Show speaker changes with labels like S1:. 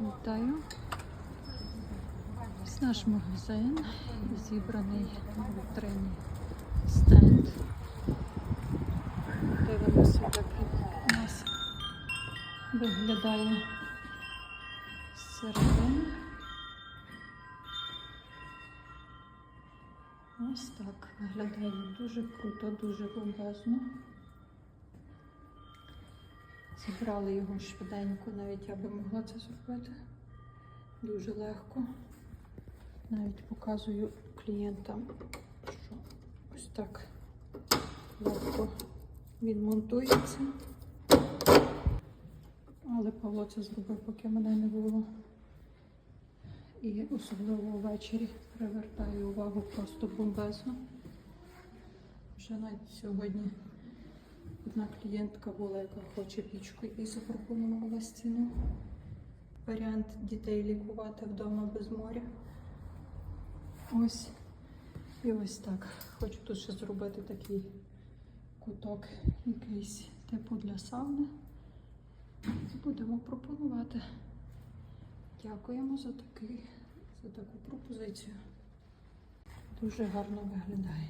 S1: Вітаю. Ось наш магазин зібраний вітрині стенд. Дивимося, як у нас виглядає середина. Ось так виглядає дуже круто, дуже бомбезно. Зібрали його швиденько, навіть я би могла це зробити. Дуже легко. Навіть показую клієнтам, що ось так легко він монтується. Але Павло це зробив, поки мене не було. І особливо ввечері привертаю увагу просто бомбезно. Вже навіть сьогодні одна клієнтка була, яка хоче пічку, і запропонувала стіну. Варіант дітей лікувати вдома без моря. Ось. І ось так. Хочу тут ще зробити такий куток якийсь типу для сауни. Будемо пропонувати. Дякуємо за, такий, за таку пропозицію. Дуже гарно виглядає.